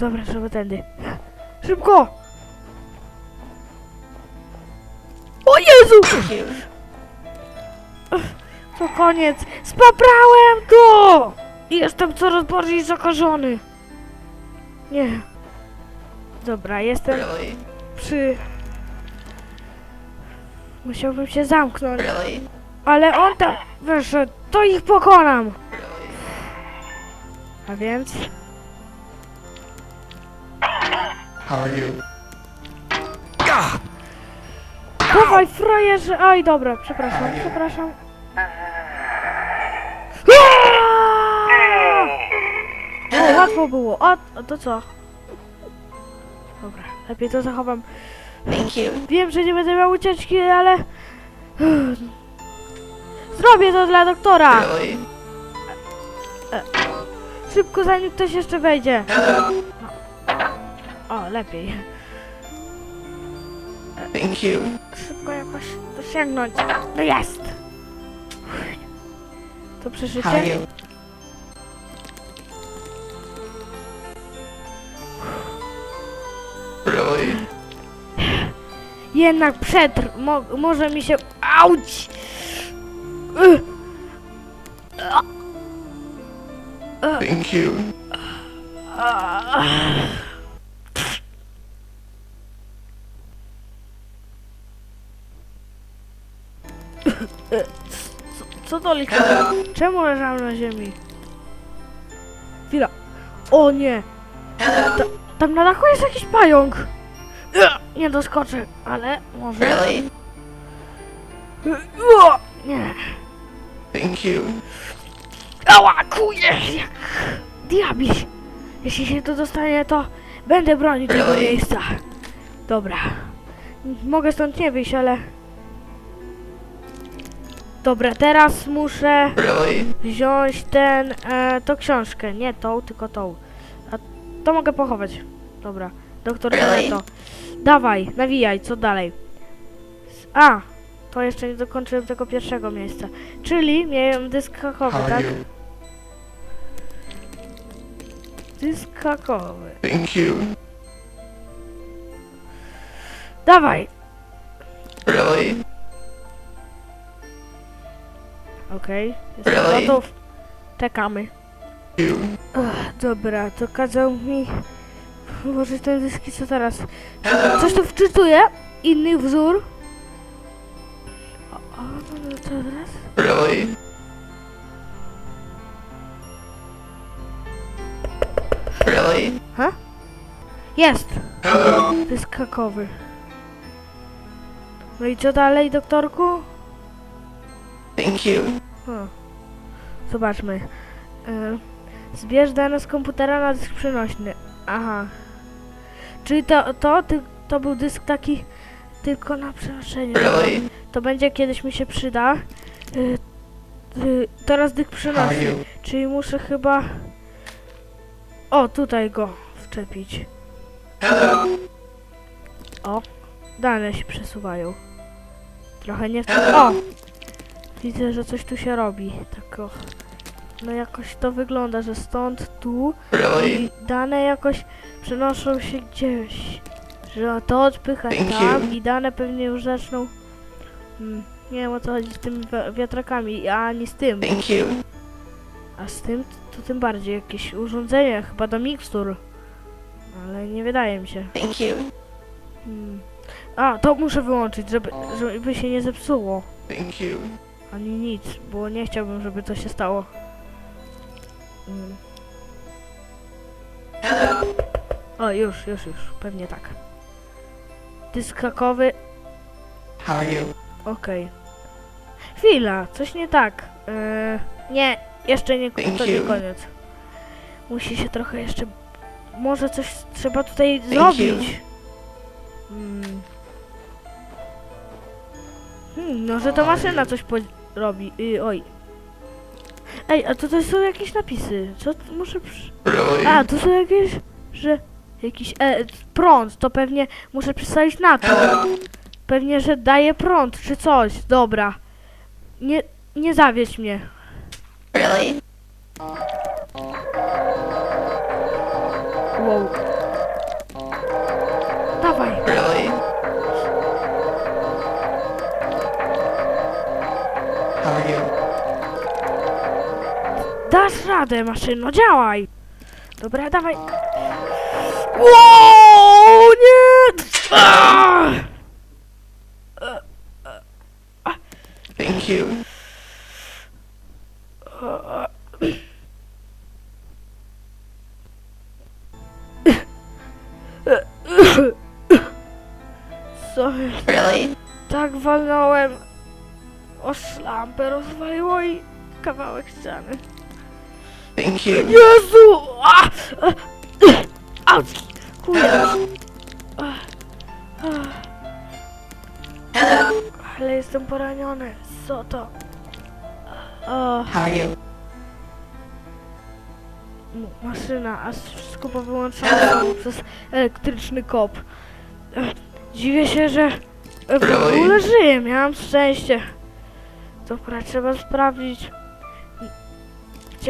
Dobra, trzeba tędy. Szybko! O Jezu! To koniec. Spaprałem go! I Jestem coraz bardziej zakażony. Nie. Dobra, jestem Really? przy... Musiałbym się zamknąć. Really? Ale on tam wyszedł. To ich pokonam. Really? A więc... How are you? Dawaj, frajerze! Aj, dobra, przepraszam, przepraszam. O, łatwo było. A, a to co? Dobra, lepiej to zachowam. Thank you. Wiem, że nie będę miał ucieczki, ale... Zrobię to dla doktora! Really? Szybko, zanim ktoś jeszcze wejdzie. Hello? O, lepiej. Thank you. Szybko jakoś dosięgnąć. No jest! To How are przeszycie? you? Really? Jednak przetr... Mo może mi się... Auć! Ugh. Thank you. Co to liczy? Czemu leżałem na ziemi? Chwila. O nie! Ta, tam na dachu jest jakiś pająk! Nie doskoczę, ale może... Really? Ugh, Nie. Thank you. Ała, kuje! Jak diabli! Jeśli się tu dostanie, to będę bronić tego miejsca. Dobra. Mogę stąd nie wyjść, ale... Dobra, teraz muszę wziąć ten, e, tą książkę. Nie tą, tylko tą. A to mogę pochować. Dobra, doktor Really? to. Dawaj, nawijaj, co dalej? A, to jeszcze nie dokończyłem tego pierwszego miejsca. Czyli miałem dysk hakowy, tak? Dysk hakowy. Thank you. Dawaj! Really? Okej, jestem Really? gotów. Czekamy. You. Ach, dobra, to kazał mi włożyć ten dysk i co teraz? Coś tu wczytuję? Inny wzór? O, o no, no co teraz? Really? Really? Jest! Hello? Dysk hakowy. No i co dalej, doktorku? Thank you. O, zobaczmy. E, zbierz dane z komputera na dysk przenośny. Aha. Czyli to, to, ty, to był dysk taki tylko na przenoszenie. Really? To będzie kiedyś mi się przyda. Y, teraz dysk przenośny. Czyli muszę chyba... O, tutaj go wczepić. Hello? Dane się przesuwają. Trochę nie w. O! Widzę, że coś tu się robi. Tak o. No jakoś to wygląda, że stąd tu i dane jakoś przenoszą się gdzieś. Że to odpychać Thank tam i dane pewnie już zaczną... Hmm, nie wiem o co chodzi z tymi wi- wiatrakami, a nie z tym. A z tym to tym bardziej jakieś urządzenie chyba do mikstur. Ale nie wydaje mi się. Thank you. Hmm. A, to muszę wyłączyć, żeby, żeby się nie zepsuło. Thank you. Ani nic, bo nie chciałbym, żeby to się stało. Mm. O, już, już, już, pewnie tak. Dysk hakowy, How are you? okej. Chwila, coś nie tak. Eee, nie, jeszcze nie, to nie koniec. Musi się trochę jeszcze... Może coś trzeba tutaj Thank zrobić. Hmm. Hmm, może to maszyna coś po robi. Y, oj. Ej, a to, to są jakieś napisy. Co muszę... Przy... A, to są jakieś... Że... Jakiś... E, prąd, to pewnie muszę przestawić na to. Pewnie, że daje prąd, czy coś. Dobra. Nie, nie zawiedź mnie. Really? Wow. Dasz radę, maszyno, działaj! Dobra, dawaj. Wow, nie! Ah! Thank you. Sorry, Really? tak walnąłem. O szlampę rozwaliło i kawałek ściany. Thank you. Jezu! A! Auć! Chuja! Ale jestem poraniony. Co to? O, How are you? m- maszyna, a wszystko powyłączone są przez elektryczny kop. Dziwię się, że w ogóle żyję. Miałam szczęście. Dobra, trzeba sprawdzić.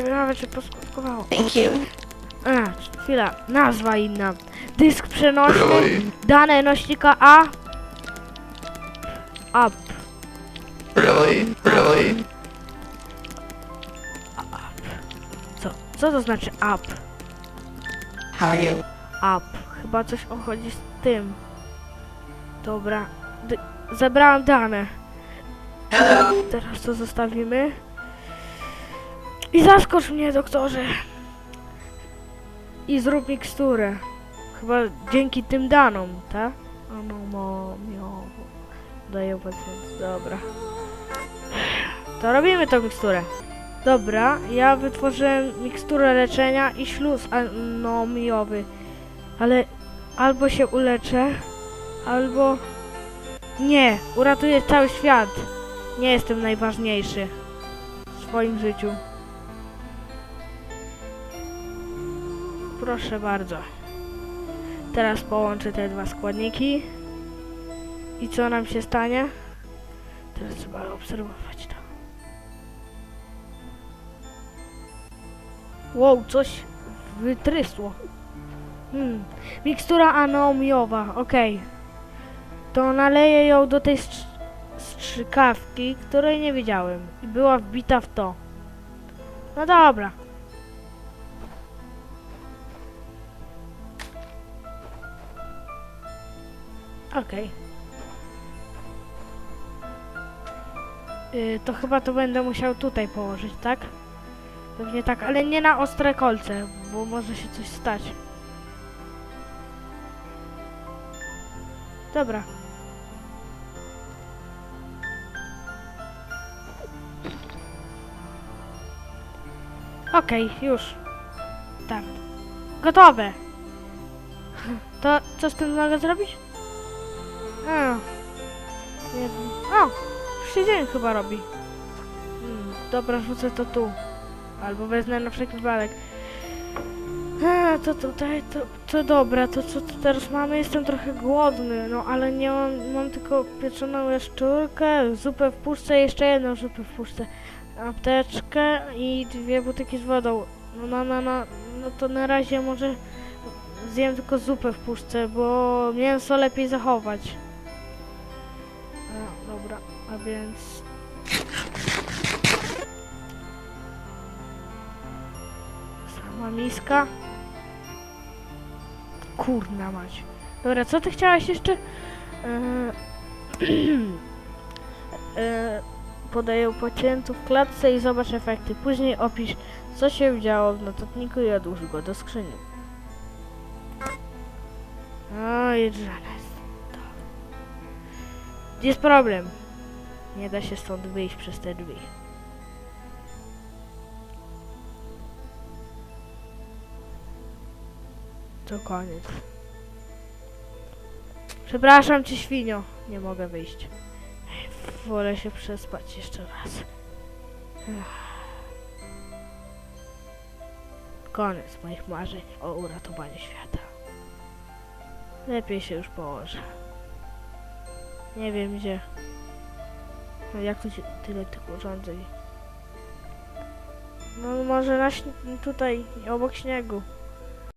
Ciekawe, czy poskutkowało. Thank you. A, chwila, nazwa inna. Dysk przenośny, Really? dane nośnika A. Up. Really? Really? Co? Co to znaczy up? How are you? Up. Chyba coś ochodzi z tym. Dobra. D zebrałam dane. Teraz to zostawimy. I zaskocz mnie, doktorze. I zrób miksturę. Chyba dzięki tym danom, tak? Ono mo, mio, daję pacjent. Dobra. To robimy tą miksturę. Dobra, ja wytworzyłem miksturę leczenia i śluz anomiowy. Ale albo się uleczę, albo... Nie, uratuję cały świat. Nie jestem najważniejszy w swoim życiu. Proszę bardzo. Teraz połączę te dwa składniki. I co nam się stanie? Teraz trzeba obserwować to. Wow, coś wytrysło. Hmm. Mikstura anomiowa, okej. To naleję ją do tej strz- strzykawki, której nie widziałem. I była wbita w to. No dobra. Okej. Y, to chyba to będę musiał tutaj położyć, tak? Pewnie tak, ale nie na ostre kolce, bo może się coś stać. Dobra. Okej, już. Tak. Gotowe. To co z tym mogę zrobić? A. Wiem. O! Już dzień chyba robi. Hmm, dobra, rzucę to tu. Albo wezmę na wszelki wypadek. A, to tutaj, to, to dobra, to co tu teraz mamy? Jestem trochę głodny, no ale nie mam, mam tylko pieczoną jaszczurkę, zupę w puszce, jeszcze jedną zupę w puszce, apteczkę i dwie butyki z wodą. No, no, no, no, no to na razie może zjem tylko zupę w puszce, bo mięso lepiej zachować. A więc... Sama miska. Kurna mać. Dobra, co ty chciałaś jeszcze? Eee, podaję pacjentów w klatce i zobacz efekty. Później opisz, co się działo w notatniku i odłóż go do skrzyni. Oj, żanes. Jest problem. Nie da się stąd wyjść przez te drzwi. To koniec. Przepraszam cię, świnio. Nie mogę wyjść. Wolę się przespać jeszcze raz. Koniec moich marzeń o uratowaniu świata. Lepiej się już położę. Nie wiem gdzie. Jak tu się tyle tych urządzeń? No może na tutaj, obok śniegu.